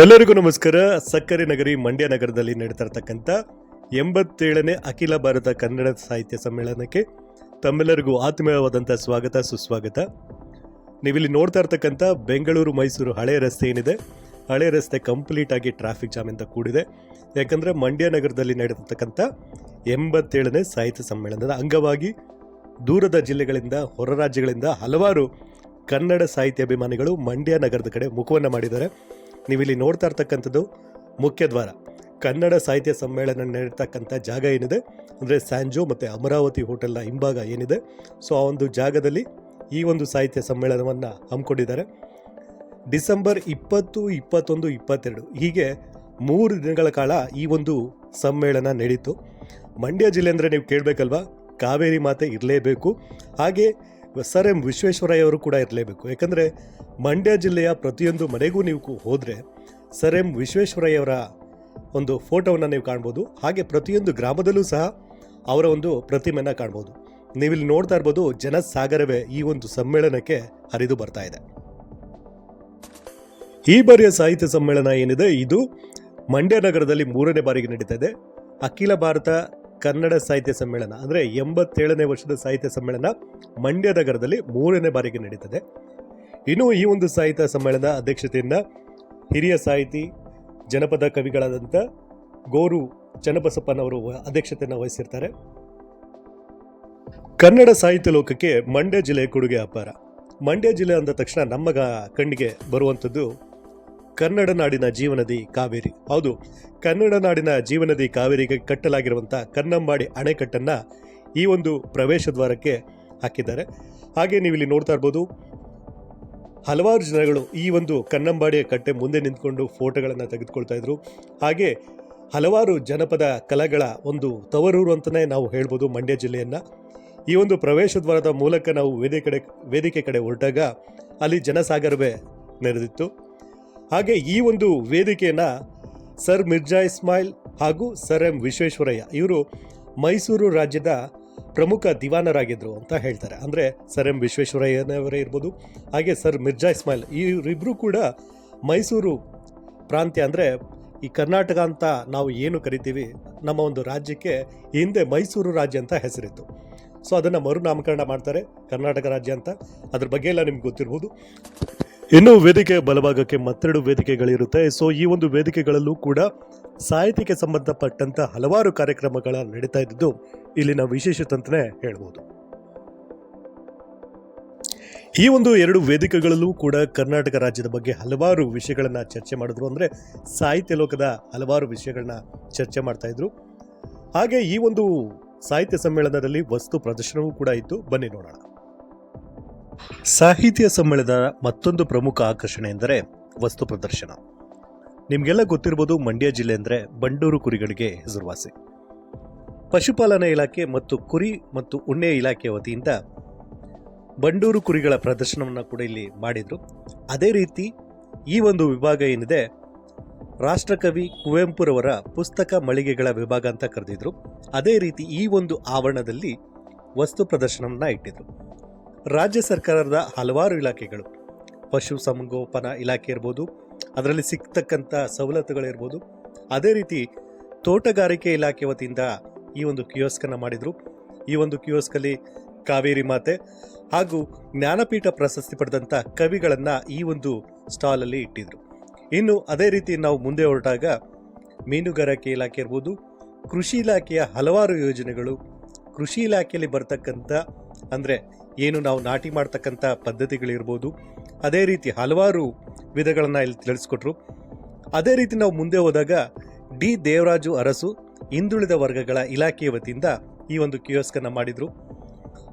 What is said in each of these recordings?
ಎಲ್ಲರಿಗೂ ನಮಸ್ಕಾರ. ಸಕ್ಕರೆ ನಗರಿ ಮಂಡ್ಯ ನಗರದಲ್ಲಿ ನಡೀತಾ ಇರ್ತಕ್ಕಂಥ ಎಂಬತ್ತೇಳನೇ ಅಖಿಲ ಭಾರತ ಕನ್ನಡ ಸಾಹಿತ್ಯ ಸಮ್ಮೇಳನಕ್ಕೆ ತಮ್ಮೆಲ್ಲರಿಗೂ ಆತ್ಮೀಯವಾದಂಥ ಸ್ವಾಗತ, ಸುಸ್ವಾಗತ. ನೀವಿಲ್ಲಿ ನೋಡ್ತಾ ಇರ್ತಕ್ಕಂಥ ಬೆಂಗಳೂರು, ಮೈಸೂರು ಹಳೆ ರಸ್ತೆ ಏನಿದೆ, ಹಳೆ ರಸ್ತೆ ಕಂಪ್ಲೀಟ್ ಆಗಿ ಟ್ರಾಫಿಕ್ ಅಂತ ಕೂಡಿದೆ. ಯಾಕಂದರೆ ಮಂಡ್ಯ ನಗರದಲ್ಲಿ ನಡೆದಿರ್ತಕ್ಕಂಥ ಎಂಬತ್ತೇಳನೇ ಸಾಹಿತ್ಯ ಸಮ್ಮೇಳನದ ಅಂಗವಾಗಿ ದೂರದ ಜಿಲ್ಲೆಗಳಿಂದ, ಹೊರ ರಾಜ್ಯಗಳಿಂದ ಹಲವಾರು ಕನ್ನಡ ಸಾಹಿತ್ಯ ಅಭಿಮಾನಿಗಳು ಮಂಡ್ಯ ನಗರದ ಕಡೆ ಮುಖವನ್ನು ಮಾಡಿದ್ದಾರೆ. ನೀವಿಲ್ಲಿ ನೋಡ್ತಾ ಇರ್ತಕ್ಕಂಥದ್ದು ಮುಖ್ಯದ್ವಾರ ಕನ್ನಡ ಸಾಹಿತ್ಯ ಸಮ್ಮೇಳನ ನಡೀತಕ್ಕಂಥ ಜಾಗ ಏನಿದೆ? ಅಂದರೆ ಸ್ಯಾಂಜೋ ಮತ್ತು ಅಮರಾವತಿ ಹೋಟೆಲ್ನ ಹಿಂಭಾಗ ಏನಿದೆ? ಸೊ, ಆ ಒಂದು ಜಾಗದಲ್ಲಿ ಈ ಒಂದು ಸಾಹಿತ್ಯ ಸಮ್ಮೇಳನವನ್ನು ಹಮ್ಮಿಕೊಂಡಿದ್ದಾರೆ. ಡಿಸೆಂಬರ್ ಇಪ್ಪತ್ತು, ಇಪ್ಪತ್ತೊಂದು, ಇಪ್ಪತ್ತೆರಡು ಹೀಗೆ ಮೂರು ದಿನಗಳ ಕಾಲ ಈ ಒಂದು ಸಮ್ಮೇಳನ ನಡೀತು. ಮಂಡ್ಯ ಜಿಲ್ಲೆ ಅಂದರೆ ನೀವು ಕೇಳಬೇಕಲ್ವಾ? ಕಾವೇರಿ ಮಾತೆ ಇರಲೇಬೇಕು. ಹಾಗೆ ಸರ್ ಎಂ ವಿಶ್ವೇಶ್ವರಯ್ಯ ಅವರು ಕೂಡ ಇರಲೇಬೇಕು. ಯಾಕಂದರೆ ಮಂಡ್ಯ ಜಿಲ್ಲೆಯ ಪ್ರತಿಯೊಂದು ಮನೆಗೂ ನೀವು ಹೋದರೆ ಸರ್ ಎಂ ವಿಶ್ವೇಶ್ವರಯ್ಯವರ ಒಂದು ಫೋಟೋವನ್ನು ನೀವು ಕಾಣ್ಬೋದು. ಹಾಗೆ ಪ್ರತಿಯೊಂದು ಗ್ರಾಮದಲ್ಲೂ ಸಹ ಅವರ ಒಂದು ಪ್ರತಿಮೆಯನ್ನು ಕಾಣ್ಬೋದು. ನೀವಿಲ್ಲಿ ನೋಡ್ತಾ ಇರ್ಬೋದು ಜನಸಾಗರವೇ ಈ ಒಂದು ಸಮ್ಮೇಳನಕ್ಕೆ ಹರಿದು ಬರ್ತಾ ಇದೆ. ಈ ಬಾರಿಯ ಸಾಹಿತ್ಯ ಸಮ್ಮೇಳನ ಏನಿದೆ? ಇದು ಮಂಡ್ಯ ನಗರದಲ್ಲಿ ಮೂರನೇ ಬಾರಿಗೆ ನಡೀತಾ ಇದೆ. ಅಖಿಲ ಭಾರತ ಕನ್ನಡ ಸಾಹಿತ್ಯ ಸಮ್ಮೇಳನ, ಅಂದರೆ ಎಂಬತ್ತೇಳನೇ ವರ್ಷದ ಸಾಹಿತ್ಯ ಸಮ್ಮೇಳನ ಮಂಡ್ಯ ನಗರದಲ್ಲಿ ಮೂರನೇ ಬಾರಿಗೆ ನಡೀತದೆ. ಇನ್ನು ಈ ಒಂದು ಸಾಹಿತ್ಯ ಸಮ್ಮೇಳನ ಅಧ್ಯಕ್ಷತೆಯನ್ನು ಹಿರಿಯ ಸಾಹಿತಿ, ಜನಪದ ಕವಿಗಳಾದಂಥ ಗೋರು ಚನ್ನಬಸಪ್ಪನವರು ಅಧ್ಯಕ್ಷತೆಯನ್ನು ವಹಿಸಿರ್ತಾರೆ. ಕನ್ನಡ ಸಾಹಿತ್ಯ ಲೋಕಕ್ಕೆ ಮಂಡ್ಯ ಜಿಲ್ಲೆಯ ಕೊಡುಗೆ ಅಪಾರ. ಮಂಡ್ಯ ಜಿಲ್ಲೆ ಅಂದ ತಕ್ಷಣ ನಮ್ಮ ಕಣ್ಣಿಗೆ ಬರುವಂಥದ್ದು ಕನ್ನಡ ನಾಡಿನ ಜೀವನದಿ ಕಾವೇರಿ. ಹೌದು, ಕನ್ನಡ ನಾಡಿನ ಜೀವನದಿ ಕಾವೇರಿಗೆ ಕಟ್ಟಲಾಗಿರುವಂಥ ಕನ್ನಂಬಾಡಿ ಅಣೆಕಟ್ಟನ್ನು ಈ ಒಂದು ಪ್ರವೇಶ ದ್ವಾರಕ್ಕೆ ಹಾಕಿದ್ದಾರೆ. ಹಾಗೆ ನೀವು ಇಲ್ಲಿ ನೋಡ್ತಾ ಇರ್ಬೋದು, ಹಲವಾರು ಜನಗಳು ಈ ಒಂದು ಕನ್ನಂಬಾಡಿಯ ಕಟ್ಟೆ ಮುಂದೆ ನಿಂತ್ಕೊಂಡು ಫೋಟೋಗಳನ್ನು ತೆಗೆದುಕೊಳ್ತಾ ಇದ್ರು. ಹಾಗೆ ಹಲವಾರು ಜನಪದ ಕಲೆಗಳ ಒಂದು ತವರೂರು ಅಂತಲೇ ನಾವು ಹೇಳ್ಬೋದು ಮಂಡ್ಯ ಜಿಲ್ಲೆಯನ್ನು. ಈ ಒಂದು ಪ್ರವೇಶ ದ್ವಾರದ ಮೂಲಕ ನಾವು ವೇದಿಕೆ ಕಡೆ ವೇದಿಕೆ ಕಡೆ ಹೊರಟಾಗ ಅಲ್ಲಿ ಜನಸಾಗರವೇ ನೆರೆದಿತ್ತು. ಹಾಗೆ ಈ ಒಂದು ವೇದಿಕೆಯನ್ನು ಸರ್ ಮಿರ್ಜಾ ಇಸ್ಮಾಯಿಲ್ ಹಾಗೂ ಸರ್ ಎಂ ವಿಶ್ವೇಶ್ವರಯ್ಯ ಇವರು ಮೈಸೂರು ರಾಜ್ಯದ ಪ್ರಮುಖ ದಿವಾನರಾಗಿದ್ದರು ಅಂತ ಹೇಳ್ತಾರೆ. ಅಂದರೆ ಸರ್ ಎಂ ವಿಶ್ವೇಶ್ವರಯ್ಯನವರೇ ಇರ್ಬೋದು, ಹಾಗೆ ಸರ್ ಮಿರ್ಜಾ ಇಸ್ಮಾಯಿಲ್ ಇವರಿಬ್ಬರು ಕೂಡ ಮೈಸೂರು ಪ್ರಾಂತ್ಯ ಅಂದರೆ ಈ ಕರ್ನಾಟಕ ಅಂತ ನಾವು ಏನು ಕರಿತೀವಿ, ನಮ್ಮ ಒಂದು ರಾಜ್ಯಕ್ಕೆ ಹಿಂದೆ ಮೈಸೂರು ರಾಜ್ಯ ಅಂತ ಹೆಸರಿತ್ತು. ಸೊ ಅದನ್ನು ಮರುನಾಮಕರಣ ಮಾಡ್ತಾರೆ ಕರ್ನಾಟಕ ರಾಜ್ಯ ಅಂತ. ಅದ್ರ ಬಗ್ಗೆ ಎಲ್ಲ ನಿಮ್ಗೆ ಗೊತ್ತಿರ್ಬೋದು. ಇನ್ನು ವೇದಿಕೆ ಬಲಭಾಗಕ್ಕೆ ಮತ್ತೆರಡು ವೇದಿಕೆಗಳಿರುತ್ತೆ. ಸೊ ಈ ಒಂದು ವೇದಿಕೆಗಳಲ್ಲೂ ಕೂಡ ಸಾಹಿತ್ಯಕ್ಕೆ ಸಂಬಂಧಪಟ್ಟಂತ ಹಲವಾರು ಕಾರ್ಯಕ್ರಮಗಳ ನಡೀತಾ ಇದ್ದು ಇಲ್ಲಿನ ವಿಶೇಷತೆ ಅಂತಲೇ ಹೇಳ್ಬೋದು. ಈ ಒಂದು ಎರಡು ವೇದಿಕೆಗಳಲ್ಲೂ ಕೂಡ ಕರ್ನಾಟಕ ರಾಜ್ಯದ ಬಗ್ಗೆ ಹಲವಾರು ವಿಷಯಗಳನ್ನು ಚರ್ಚೆ ಮಾಡಿದ್ರು. ಅಂದ್ರೆ ಸಾಹಿತ್ಯ ಲೋಕದ ಹಲವಾರು ವಿಷಯಗಳನ್ನ ಚರ್ಚೆ ಮಾಡ್ತಾ ಇದ್ರು. ಹಾಗೆ ಈ ಒಂದು ಸಾಹಿತ್ಯ ಸಮ್ಮೇಳನದಲ್ಲಿ ವಸ್ತು ಪ್ರದರ್ಶನವೂ ಕೂಡ ಇತ್ತು. ಬನ್ನಿ ನೋಡೋಣ. ಸಾಹಿತ್ಯ ಸಮ್ಮೇಳನದ ಮತ್ತೊಂದು ಪ್ರಮುಖ ಆಕರ್ಷಣೆ ಎಂದರೆ ವಸ್ತು ಪ್ರದರ್ಶನ. ನಿಮಗೆಲ್ಲ ಗೊತ್ತಿರ್ಬೋದು ಮಂಡ್ಯ ಜಿಲ್ಲೆ ಅಂದರೆ ಬಂಡೂರು ಕುರಿಗಳಿಗೆ ಹೆಸರುವಾಸಿ. ಪಶುಪಾಲನಾ ಇಲಾಖೆ ಮತ್ತು ಕುರಿ ಮತ್ತು ಉಣ್ಣೆ ಇಲಾಖೆ ವತಿಯಿಂದ ಬಂಡೂರು ಕುರಿಗಳ ಪ್ರದರ್ಶನವನ್ನು ಕೂಡ ಇಲ್ಲಿ ಮಾಡಿದರು. ಅದೇ ರೀತಿ ಈ ಒಂದು ವಿಭಾಗ ಏನಿದೆ, ರಾಷ್ಟ್ರಕವಿ ಕುವೆಂಪುರವರ ಪುಸ್ತಕ ಮಳಿಗೆಗಳ ವಿಭಾಗ ಅಂತ ಕರೆದಿದ್ರು. ಅದೇ ರೀತಿ ಈ ಒಂದು ಆವರಣದಲ್ಲಿ ವಸ್ತು ಪ್ರದರ್ಶನವನ್ನು ಇಟ್ಟಿದ್ರು. ರಾಜ್ಯ ಸರ್ಕಾರದ ಹಲವಾರು ಇಲಾಖೆಗಳು. ಪಶು ಸಂಗೋಪನಾ ಇಲಾಖೆ ಇರ್ಬೋದು, ಅದರಲ್ಲಿ ಸಿಗ್ತಕ್ಕಂಥ ಸವಲತ್ತುಗಳಿರ್ಬೋದು ಅದೇ ರೀತಿ ತೋಟಗಾರಿಕೆ ಇಲಾಖೆ ವತಿಯಿಂದ ಈ ಒಂದು ಕಿಯೋಸ್ಕನ್ನು ಮಾಡಿದರು. ಈ ಒಂದು ಕಿಯೋಸ್ಕಲ್ಲಿ ಕಾವೇರಿ ಮಾತೆ ಹಾಗೂ ಜ್ಞಾನಪೀಠ ಪ್ರಶಸ್ತಿ ಪಡೆದಂಥ ಕವಿಗಳನ್ನು ಈ ಒಂದು ಸ್ಟಾಲಲ್ಲಿ ಇಟ್ಟಿದ್ರು. ಇನ್ನು ಅದೇ ರೀತಿ ನಾವು ಮುಂದೆ ಹೊರಟಾಗ ಮೀನುಗಾರಿಕೆ ಇಲಾಖೆ ಇರ್ಬೋದು, ಕೃಷಿ ಇಲಾಖೆಯ ಹಲವಾರು ಯೋಜನೆಗಳು, ಕೃಷಿ ಇಲಾಖೆಯಲ್ಲಿ ಬರ್ತಕ್ಕಂಥ ಅಂದರೆ ಏನು ನಾವು ನಾಟಿ ಮಾಡ್ತಕ್ಕಂಥ ಪದ್ಧತಿಗಳಿರ್ಬೋದು. ಅದೇ ರೀತಿ ಹಲವಾರು ವಿಧಗಳನ್ನು ಇಲ್ಲಿ ತಿಳಿಸ್ಕೊಟ್ರು. ಅದೇ ರೀತಿ ನಾವು ಮುಂದೆ ಹೋದಾಗ ಡಿ ದೇವರಾಜು ಅರಸು ಹಿಂದುಳಿದ ವರ್ಗಗಳ ಇಲಾಖೆಯ ವತಿಯಿಂದ ಈ ಒಂದು ಕಿಯೋಸ್ಕನ್ನು ಮಾಡಿದರು.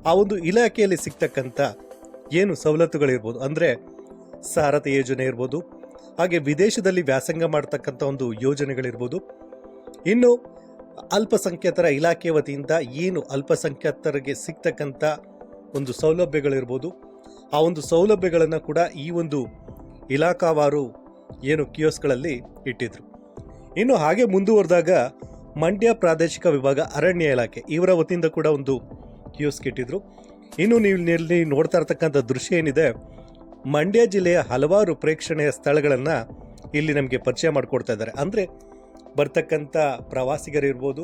ಆ ಒಂದು ಇಲಾಖೆಯಲ್ಲಿ ಸಿಗ್ತಕ್ಕಂಥ ಏನು ಸವಲತ್ತುಗಳಿರ್ಬೋದು ಅಂದರೆ ಸಾರಥ ಯೋಜನೆ ಇರ್ಬೋದು, ಹಾಗೆ ವಿದೇಶದಲ್ಲಿ ವ್ಯಾಸಂಗ ಮಾಡ್ತಕ್ಕಂಥ ಒಂದು ಯೋಜನೆಗಳಿರ್ಬೋದು. ಇನ್ನು ಅಲ್ಪಸಂಖ್ಯಾತರ ಇಲಾಖೆ ವತಿಯಿಂದ ಏನು ಅಲ್ಪಸಂಖ್ಯಾತರಿಗೆ ಸಿಗ್ತಕ್ಕಂಥ ಒಂದು ಸೌಲಭ್ಯಗಳಿರ್ಬೋದು, ಆ ಒಂದು ಸೌಲಭ್ಯಗಳನ್ನು ಕೂಡ ಈ ಒಂದು ಇಲಾಖಾವಾರು ಏನು ಕಿಯೋಸ್ಗಳಲ್ಲಿ ಇಟ್ಟಿದ್ರು. ಇನ್ನು ಹಾಗೆ ಮುಂದುವರೆದಾಗ ಮಂಡ್ಯ ಪ್ರಾದೇಶಿಕ ವಿಭಾಗ ಅರಣ್ಯ ಇಲಾಖೆ ಇವರ ವತಿಯಿಂದ ಕೂಡ ಒಂದು ಕಿಯೋಸ್ಕ್ ಇಟ್ಟಿದ್ರು. ಇನ್ನು ನೀವು ಇಲ್ಲಿ ನೋಡ್ತಾ ಇರ್ತಕ್ಕಂಥ ದೃಶ್ಯ ಏನಿದೆ, ಮಂಡ್ಯ ಜಿಲ್ಲೆಯ ಹಲವಾರು ಪ್ರೇಕ್ಷಣೀಯ ಸ್ಥಳಗಳನ್ನು ಇಲ್ಲಿ ನಮಗೆ ಪರಿಚಯ ಮಾಡಿಕೊಡ್ತಾ ಇದ್ದಾರೆ. ಅಂದರೆ ಬರ್ತಕ್ಕಂಥ ಪ್ರವಾಸಿಗರಿರ್ಬೋದು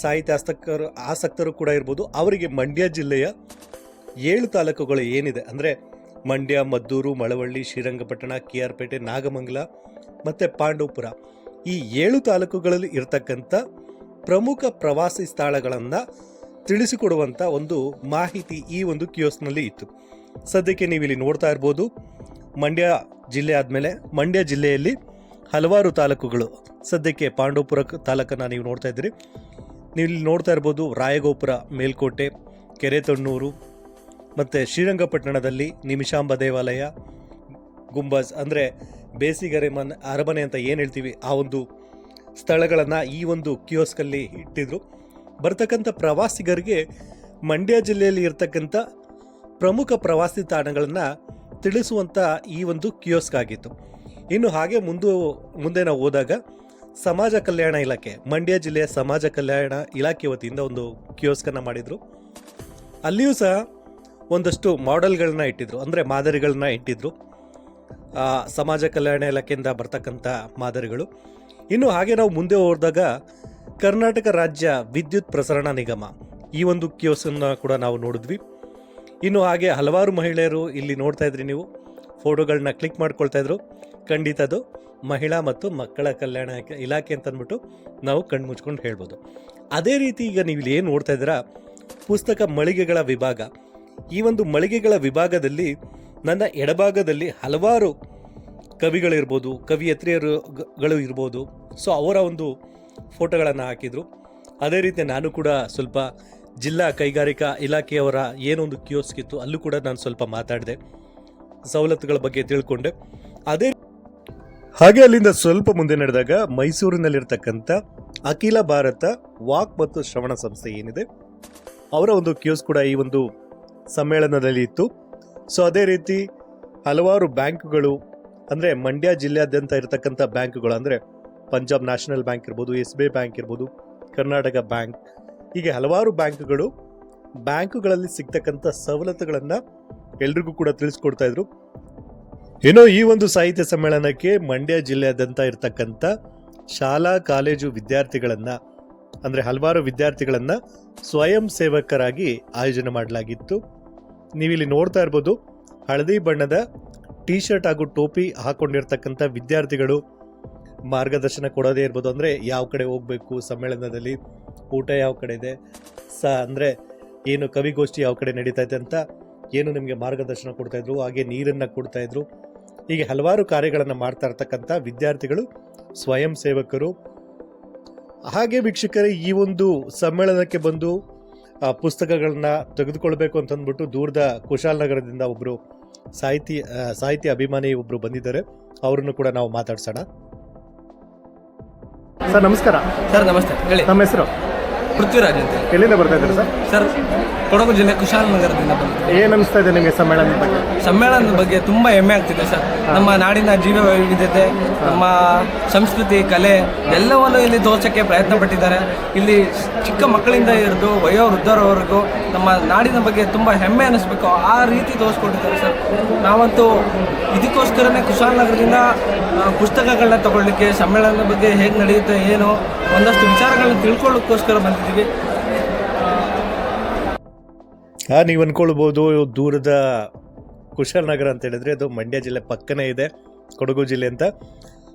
ಸಾಹಿತ್ಯ ಆಸಕ್ತರು ಆಸಕ್ತರು ಕೂಡ ಇರ್ಬೋದು, ಅವರಿಗೆ ಮಂಡ್ಯ ಜಿಲ್ಲೆಯ ಏಳು ತಾಲೂಕುಗಳು ಏನಿದೆ ಅಂದರೆ ಮಂಡ್ಯ, ಮದ್ದೂರು, ಮಳವಳ್ಳಿ, ಶ್ರೀರಂಗಪಟ್ಟಣ, ಕೆ ಆರ್ ಪೇಟೆ, ನಾಗಮಂಗಲ ಮತ್ತು ಪಾಂಡವಪುರ. ಈ ಏಳು ತಾಲೂಕುಗಳಲ್ಲಿ ಇರತಕ್ಕಂಥ ಪ್ರಮುಖ ಪ್ರವಾಸಿ ಸ್ಥಳಗಳನ್ನು ತಿಳಿಸಿಕೊಡುವಂಥ ಒಂದು ಮಾಹಿತಿ ಈ ಒಂದು ಕಿಯೋಸ್ನಲ್ಲಿ ಇತ್ತು. ಸದ್ಯಕ್ಕೆ ನೀವು ಇಲ್ಲಿ ನೋಡ್ತಾ ಇರ್ಬೋದು, ಮಂಡ್ಯ ಜಿಲ್ಲೆ ಆದಮೇಲೆ ಮಂಡ್ಯ ಜಿಲ್ಲೆಯಲ್ಲಿ ಹಲವಾರು ತಾಲೂಕುಗಳು. ಸದ್ಯಕ್ಕೆ ಪಾಂಡವಪುರ ತಾಲೂಕನ್ನು ನೀವು ನೋಡ್ತಾ ಇದ್ದೀರಿ. ನೀವು ಇಲ್ಲಿ ನೋಡ್ತಾ ಇರ್ಬೋದು ರಾಯಗೋಪುರ, ಮೇಲ್ಕೋಟೆ, ಕೆರೆತೊಣ್ಣೂರು, ಮತ್ತು ಶ್ರೀರಂಗಪಟ್ಟಣದಲ್ಲಿ ನಿಮಿಷಾಂಬ ದೇವಾಲಯ, ಗುಂಬಜ್, ಅಂದರೆ ಬೇಸಿಗೆರೆ ಮನ್, ಅರಮನೆ ಅಂತ ಏನು ಹೇಳ್ತೀವಿ, ಆ ಒಂದು ಸ್ಥಳಗಳನ್ನು ಈ ಒಂದು ಕಿಯೋಸ್ಕಲ್ಲಿ ಇಟ್ಟಿದ್ರು. ಬರ್ತಕ್ಕಂಥ ಪ್ರವಾಸಿಗರಿಗೆ ಮಂಡ್ಯ ಜಿಲ್ಲೆಯಲ್ಲಿ ಇರ್ತಕ್ಕಂಥ ಪ್ರಮುಖ ಪ್ರವಾಸಿ ತಾಣಗಳನ್ನು ತಿಳಿಸುವಂಥ ಈ ಒಂದು ಕಿಯೋಸ್ಕ್ ಆಗಿತ್ತು. ಇನ್ನು ಹಾಗೆ ಮುಂದು ಮುಂದೆ ನಾವು ಹೋದಾಗ ಸಮಾಜ ಕಲ್ಯಾಣ ಇಲಾಖೆ, ಮಂಡ್ಯ ಜಿಲ್ಲೆಯ ಸಮಾಜ ಕಲ್ಯಾಣ ಇಲಾಖೆ ವತಿಯಿಂದ ಒಂದು ಕಿಯೋಸ್ಕನ್ನು ಮಾಡಿದರು. ಅಲ್ಲಿಯೂ ಸಹ ಒಂದಷ್ಟು ಮಾಡೆಲ್ಗಳನ್ನ ಇಟ್ಟಿದ್ರು, ಅಂದರೆ ಮಾದರಿಗಳನ್ನ ಇಟ್ಟಿದ್ರು. ಸಮಾಜ ಕಲ್ಯಾಣ ಇಲಾಖೆಯಿಂದ ಬರ್ತಕ್ಕಂಥ ಮಾದರಿಗಳು. ಇನ್ನು ಹಾಗೆ ನಾವು ಮುಂದೆ ಹೋದಾಗ ಕರ್ನಾಟಕ ರಾಜ್ಯ ವಿದ್ಯುತ್ ಪ್ರಸರಣ ನಿಗಮ, ಈ ಒಂದು ಕಿಯೋಸನ್ನು ಕೂಡ ನಾವು ನೋಡಿದ್ವಿ. ಇನ್ನು ಹಾಗೆ ಹಲವಾರು ಮಹಿಳೆಯರು ಇಲ್ಲಿ ನೋಡ್ತಾ ಇದ್ರಿ ನೀವು. ಫೋಟೋಗಳನ್ನ ಕ್ಲಿಕ್ ಮಾಡ್ಕೊಳ್ತಾ ಇದ್ರು. ಖಂಡಿತ ಅದು ಮಹಿಳಾ ಮತ್ತು ಮಕ್ಕಳ ಕಲ್ಯಾಣ ಇಲಾಖೆ- ಅಂತ ಅಂದ್ಬಿಟ್ಟು ನಾವು ಕಣ್ಣು ಮುಚ್ಕೊಂಡು ಹೇಳ್ಬೋದು. ಅದೇ ರೀತಿ ಈಗ ನೀವು ಇಲ್ಲಿ ಏನು ನೋಡ್ತಾ ಇದ್ದೀರಾ? ಪುಸ್ತಕ ಮಳಿಗೆಗಳ ವಿಭಾಗ. ಈ ಒಂದು ಮಳಿಗೆಗಳ ವಿಭಾಗದಲ್ಲಿ ನನ್ನ ಎಡಭಾಗದಲ್ಲಿ ಹಲವಾರು ಕವಿಗಳಿರ್ಬೋದು ಕವಿಯತ್ರಿಯರು ಗ- ಗಳು ಇರ್ಬೋದು. ಸೊ ಅವರ ಒಂದು ಫೋಟೋಗಳನ್ನು ಹಾಕಿದರು. ಅದೇ ರೀತಿ ನಾನು ಕೂಡ ಸ್ವಲ್ಪ ಜಿಲ್ಲಾ ಕೈಗಾರಿಕಾ ಇಲಾಖೆಯವರ ಏನೊಂದು ಕಿಯೋಸ್ಕಿತ್ತು ಅಲ್ಲೂ ಕೂಡ ನಾನು ಸ್ವಲ್ಪ ಮಾತಾಡಿದೆ. ಸವಲತ್ತುಗಳ ಬಗ್ಗೆ ತಿಳ್ಕೊಂಡೆ. ಅದೇ ಹಾಗೆ ಅಲ್ಲಿಂದ ಸ್ವಲ್ಪ ಮುಂದೆ ನಡೆದಾಗ ಮೈಸೂರಿನಲ್ಲಿರ್ತಕ್ಕಂಥ ಅಖಿಲ ಭಾರತ ವಾಕ್ ಮತ್ತು ಶ್ರವಣ ಸಂಸ್ಥೆ ಏನಿದೆ, ಅವರ ಒಂದು ಕ್ಯೂಸ್ ಕೂಡ ಈ ಒಂದು ಸಮ್ಮೇಳನದಲ್ಲಿ ಇತ್ತು. ಸೊ ಅದೇ ರೀತಿ ಹಲವಾರು ಬ್ಯಾಂಕ್ಗಳು, ಅಂದರೆ ಮಂಡ್ಯ ಜಿಲ್ಲೆಯಾದ್ಯಂತ ಇರತಕ್ಕಂಥ ಬ್ಯಾಂಕ್ಗಳು, ಅಂದರೆ ಪಂಜಾಬ್ ನ್ಯಾಷನಲ್ ಬ್ಯಾಂಕ್ ಇರ್ಬೋದು, ಎಸ್ ಬಿ ಐ ಬ್ಯಾಂಕ್ ಇರ್ಬೋದು, ಕರ್ನಾಟಕ ಬ್ಯಾಂಕ್, ಹೀಗೆ ಹಲವಾರು ಬ್ಯಾಂಕ್ಗಳು ಬ್ಯಾಂಕುಗಳಲ್ಲಿ ಸಿಗ್ತಕ್ಕಂಥ ಸವಲತ್ತುಗಳನ್ನು ಎಲ್ರಿಗೂ ಕೂಡ ತಿಳಿಸ್ಕೊಡ್ತಾ ಇದ್ರು. ಏನೋ ಈ ಒಂದು ಸಾಹಿತ್ಯ ಸಮ್ಮೇಳನಕ್ಕೆ ಮಂಡ್ಯ ಜಿಲ್ಲೆಯಾದ್ಯಂತ ಇರತಕ್ಕಂಥ ಶಾಲಾ, ಕಾಲೇಜು ವಿದ್ಯಾರ್ಥಿಗಳನ್ನು, ಅಂದರೆ ಹಲವಾರು ವಿದ್ಯಾರ್ಥಿಗಳನ್ನು ಸ್ವಯಂ ಸೇವಕರಾಗಿ ಆಯೋಜನೆ ಮಾಡಲಾಗಿತ್ತು. ನೀವಿಲ್ಲಿ ನೋಡ್ತಾ ಇರ್ಬೋದು, ಹಳದಿ ಬಣ್ಣದ ಟೀ ಶರ್ಟ್ ಹಾಗೂ ಟೋಪಿ ಹಾಕೊಂಡಿರ್ತಕ್ಕಂಥ ವಿದ್ಯಾರ್ಥಿಗಳು ಮಾರ್ಗದರ್ಶನ ಕೊಡೋದೇ ಇರ್ಬೋದು. ಅಂದರೆ ಯಾವ ಕಡೆ ಹೋಗಬೇಕು, ಸಮ್ಮೇಳನದಲ್ಲಿ ಊಟ ಯಾವ ಕಡೆ ಇದೆ, ಸ, ಅಂದರೆ ಏನು ಕವಿಗೋಷ್ಠಿ ಯಾವ ಕಡೆ ನಡೀತಾ ಇದೆ ಅಂತ ಏನು ನಿಮಗೆ ಮಾರ್ಗದರ್ಶನ ಕೊಡ್ತಾ ಇದ್ರು ಹಾಗೆ ನೀರನ್ನು ಕೊಡ್ತಾ ಇದ್ರು. ಹೀಗೆ ಹಲವಾರು ಕಾರ್ಯಗಳನ್ನು ಮಾಡ್ತಾ ಇರ್ತಕ್ಕಂಥ ವಿದ್ಯಾರ್ಥಿಗಳು ಸ್ವಯಂ ಸೇವಕರು. ಹಾಗೆ ವೀಕ್ಷಕರೇ ಈ ಒಂದು ಸಮ್ಮೇಳನಕ್ಕೆ ಬಂದು ಪುಸ್ತಕಗಳನ್ನ ತೆಗೆದುಕೊಳ್ಬೇಕು ಅಂತ ಅಂದ್ಬಿಟ್ಟು ದೂರದ ಕುಶಾಲನಗರದಿಂದ ಒಬ್ಬರು ಸಾಹಿತಿ ಸಾಹಿತಿ ಸಾಹಿತ್ಯ ಅಭಿಮಾನಿ ಒಬ್ಬರು ಬಂದಿದ್ದಾರೆ. ಅವರನ್ನು ಕೂಡ ನಾವು ಮಾತಾಡ್ಸೋಣ. ಸರ್ ನಮಸ್ಕಾರ. ಸರ್ ನಮಸ್ತೆ. ಹೇಳಿ. ನಮ್ಮ ಹೆಸರು? ಪೃಥ್ವಿರಾಜ್ ಅಂತ. ಎಲ್ಲಿಂದ ಬರ್ತಾ ಇದ್ದಾರೆ ಸರ್? ಸರ್ ಕೊಡಗು ಜಿಲ್ಲೆ ಕುಶಾಲನಗರದಿಂದ ನಗರದಿಂದ ಏನು ಅನಿಸ್ತಾ ಇದೆ ನಿಮಗೆ ಸಮ್ಮೇಳನದ ಬಗ್ಗೆ? ಸಮ್ಮೇಳನದ ಬಗ್ಗೆ ತುಂಬ ಹೆಮ್ಮೆ ಆಗ್ತಿದೆ ಸರ್. ನಮ್ಮ ನಾಡಿನ ಜೀವ ವೈವಿಧ್ಯತೆ ನಮ್ಮ ಸಂಸ್ಕೃತಿ ಕಲೆ ಎಲ್ಲವನ್ನು ಇಲ್ಲಿ ತೋರ್ಸೋಕ್ಕೆ ಪ್ರಯತ್ನ ಪಟ್ಟಿದ್ದಾರೆ ಇಲ್ಲಿ ಚಿಕ್ಕ ಮಕ್ಕಳಿಂದ ಹಿಡಿದು ವಯೋವೃದ್ಧರವರೆಗೂ ನಮ್ಮ ನಾಡಿನ ಬಗ್ಗೆ ತುಂಬ ಹೆಮ್ಮೆ ಅನಿಸ್ಬೇಕು. ಆ ರೀತಿ ತೋರಿಸ್ಕೊಟ್ಟಿದ್ದಾರೆ ಸರ್. ನಾವಂತೂ ಇದಕ್ಕೋಸ್ಕರನೇ ಕುಶಾಲನಗರದಿಂದ ಪುಸ್ತಕಗಳನ್ನ ತಗೊಳ್ಳಿಕ್ಕೆ ಸಮ್ಮೇಳನದ ಬಗ್ಗೆ ಹೇಗೆ ನಡೆಯುತ್ತೆ ಏನು ಒಂದಷ್ಟು ವಿಚಾರಗಳನ್ನ ತಿಳ್ಕೊಳ್ಳೋಕ್ಕೋಸ್ಕರ ಬಂದಿದ್ದೀವಿ. ನೀವು ಅನ್ಕೊಳ್ಬೋದು ದೂರದ ಕುಶಾಲನಗರ ಅಂತ ಹೇಳಿದ್ರೆ, ಅದು ಮಂಡ್ಯ ಜಿಲ್ಲೆ ಪಕ್ಕನೇ ಇದೆ, ಕೊಡಗು ಜಿಲ್ಲೆ ಅಂತ.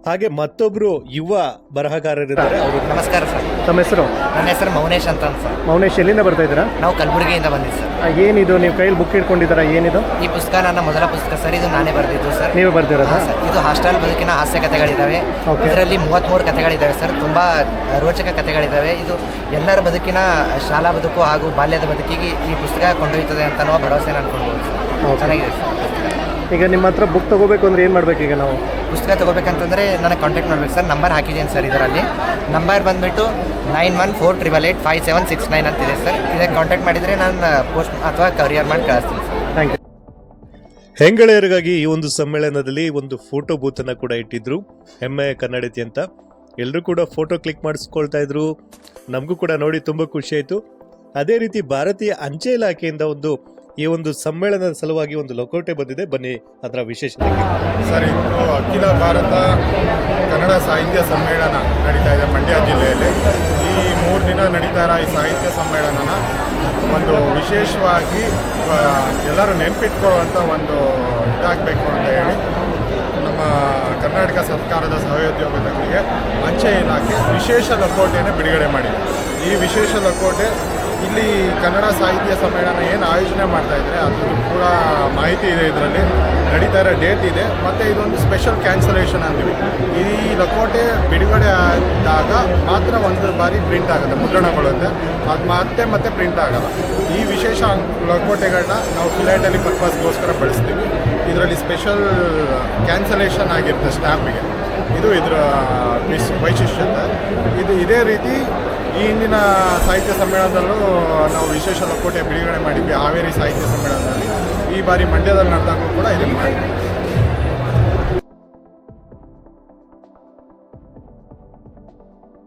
ಹಾಗೆ ಮತ್ತೊಬ್ರು ಯುವ ಬರಹಗಾರರಿದ್ದಾರೆ ಅವರು ನಮಸ್ಕಾರ ಸರ್. ತಮ್ಮ ಹೆಸರು? ನನ್ನ ಹೆಸರು ಮೌನೇಶ್ ಅಂತ ಸರ್. ಮೌನೇಶ್ ಎಲ್ಲಿಂದ ಬರ್ತಾ ಇದ್ದೀರಾ? ನಾವು ಕಲಬುರಗಿಯಿಂದ ಬಂದಿದ್ದು ಸರ್. ಏನಿದು? ನೀವು ಕೈಯಲ್ಲಿ ಬುಕ್ ಇಟ್ಕೊಂಡಿದ್ದೀರಾ? ಏನಿದು? ಈ ಪುಸ್ತಕ ನನ್ನ ಮೊದಲ ಪುಸ್ತಕ ಸರ್. ಇದು ನಾನೇ ಬರೆದಿದ್ದು ಸರ್. ನೀವು ಬರ್ದಿರೋದಾ? ಹಾ, ಸರ್. ಇದು ಹಾಸ್ಟೆಲ್ ಬದುಕಿನ ಹಾಸ್ಯ ಕಥೆಗಳಿದ್ದಾವೆ Okay. ಇದರಲ್ಲಿ ಮೂವತ್ತ್ಮೂರು ಕಥೆಗಳಿದ್ದಾವೆ ಸರ್. ತುಂಬ ರೋಚಕ ಕಥೆಗಳಿದ್ದಾವೆ ಇದು ಎಲ್ಲರ ಬದುಕಿನ ಶಾಲಾ ಬದುಕು ಹಾಗೂ ಬಾಲ್ಯದ ಬದುಕಿಗೆ ಈ ಪುಸ್ತಕ ಕೊಂಡೊಯ್ತದೆ ಅಂತ ಅನ್ನೋ ಭರವಸೆ ನಾನು ಕೊಡ್ಬೋದು ಸರ್. Okay. ಚೆನ್ನಾಗಿದೆ ಸರ್. ಈಗ ನಿಮ್ಮ ಹತ್ರ ಬುಕ್ ತಗೋಬೇಕು ಅಂದ್ರೆ ಏನು ಮಾಡ್ಬೇಕು ಈಗ ನಾವು? ಪುಸ್ತಕ ತಗೋಬೇಕಂತಂದರೆ ನನಗೆ ಕಾಂಟ್ಯಾಕ್ಟ್ ಮಾಡ್ಬೇಕು ಸರ್ ನಂಬರ್ ಹಾಕಿದ್ದೀನಿ ಸರ್ ಇದರಲ್ಲಿ. ನಂಬರ್ ಬಂದುಬಿಟ್ಟು nine one four triple eight five seven six nine ಅಂತಿದೆ ಸರ್. ಇದಕ್ಕೆ ಕಾಂಟ್ಯಾಕ್ಟ್ ಮಾಡಿದರೆ ನಾನು ಪೋಸ್ಟ್ ಅಥವಾ ಕರಿಯರ್ ಮಾಡಿ ಕಳಿಸ್ತೀನಿ ಸರ್. ಥ್ಯಾಂಕ್ ಯು ಹೆಂಗಳೆಯರಿಗಾಗಿ ಈ ಒಂದು ಸಮ್ಮೇಳನದಲ್ಲಿ ಒಂದು ಫೋಟೋ ಬೂತ್ ಅನ್ನ ಕೂಡ ಇಟ್ಟಿದ್ರು. ಹೆಮ್ಮೆ ಕನ್ನಡತಿ ಅಂತ. ಎಲ್ಲರೂ ಕೂಡ ಫೋಟೋ ಕ್ಲಿಕ್ ಮಾಡಿಸ್ಕೊಳ್ತಾ ಇದ್ರು. ನಮಗೂ ಕೂಡ ನೋಡಿ ತುಂಬಾ ಖುಷಿ ಆಯ್ತು. ಅದೇ ರೀತಿ ಭಾರತೀಯ ಅಂಚೆ ಇಲಾಖೆಯಿಂದ ಒಂದು ಈ ಒಂದು ಸಮ್ಮೇಳನದ ಸಲುವಾಗಿ ಒಂದು ಲಕೋಟೆ ಬಂದಿದೆ. ಬನ್ನಿ ಅದರ ವಿಶೇಷ ಸರ್ ಇದು ಅಖಿಲ ಭಾರತ ಕನ್ನಡ ಸಾಹಿತ್ಯ ಸಮ್ಮೇಳನ ನಡೀತಾ ಇದೆ ಮಂಡ್ಯ ಜಿಲ್ಲೆಯಲ್ಲಿ. ಈ ಮೂರು ದಿನ ನಡೀತಾ ಇರೋ ಈ ಸಾಹಿತ್ಯ ಸಮ್ಮೇಳನನ ಒಂದು ವಿಶೇಷವಾಗಿ ಎಲ್ಲರೂ ನೆನಪಿಟ್ಕೊಳ್ಳುವಂಥ ಒಂದು ಇದಾಗಬೇಕು ಅಂತ ಹೇಳಿ ನಮ್ಮ ಕರ್ನಾಟಕ ಸರ್ಕಾರದ ಸಹೋದ್ಯೋಗದವರಿಗೆ ಅಂಚೆ ಇಲಾಖೆ ವಿಶೇಷ ಲಕೋಟೆಯನ್ನು ಬಿಡುಗಡೆ ಮಾಡಿದೆ. ಈ ವಿಶೇಷ ಲಕೋಟೆ ಇಲ್ಲಿ ಕನ್ನಡ ಸಾಹಿತ್ಯ ಸಮ್ಮೇಳನ ಏನು ಆಯೋಜನೆ ಮಾಡ್ತಾ ಇದ್ದಾರೆ ಅದು ಕೂಡ ಮಾಹಿತಿ ಇದೆ ಇದರಲ್ಲಿ. ನಡೀತಾ ಇರೋ ಡೇಟ್ ಇದೆ. ಮತ್ತು ಇದೊಂದು ಸ್ಪೆಷಲ್ ಕ್ಯಾನ್ಸಲೇಷನ್ ಅಂತೀವಿ. ಈ ಲಕೋಟೆ ಬಿಡುಗಡೆ ಆದಾಗ ಮಾತ್ರ ಒಂದು ಬಾರಿ ಪ್ರಿಂಟ್ ಆಗುತ್ತೆ ಮುದ್ರಣಗೊಳ್ಳುತ್ತೆ ಅದು ಮತ್ತೆ ಮತ್ತೆ ಪ್ರಿಂಟ್ ಆಗಲ್ಲ. ಈ ವಿಶೇಷ ಲಕೋಟೆಗಳನ್ನ ನಾವು ಫ್ಲೈಟಲ್ಲಿ ಪರ್ಪಸ್ಗೋಸ್ಕರ ಬಳಸ್ತೀವಿ. ಇದರಲ್ಲಿ ಸ್ಪೆಷಲ್ ಕ್ಯಾನ್ಸಲೇಷನ್ ಆಗಿರುತ್ತೆ ಸ್ಟ್ಯಾಂಪಿಗೆ ಇದು ಇದರ ವಿಶ್- ವೈಶಿಷ್ಟ್ಯತೆ. ಇದು ಇದೇ ರೀತಿ ಈ ಹಿಂದಿನ ಸಾಹಿತ್ಯ ಸಮ್ಮೇಳನದಲ್ಲೂ ನಾವು ವಿಶೇಷ ಲಕೋಟೆ ಬಿಡುಗಡೆ ಮಾಡಿದ್ವಿ. ಹಾವೇರಿ ಸಾಹಿತ್ಯ ಸಮ್ಮೇಳನದಲ್ಲಿ. ಈ ಬಾರಿ ಮಂಡ್ಯದಲ್ಲಿ ನಡೆದಾಗಲೂ ಕೂಡ ಇದನ್ನು ಮಾಡಿದ್ವಿ.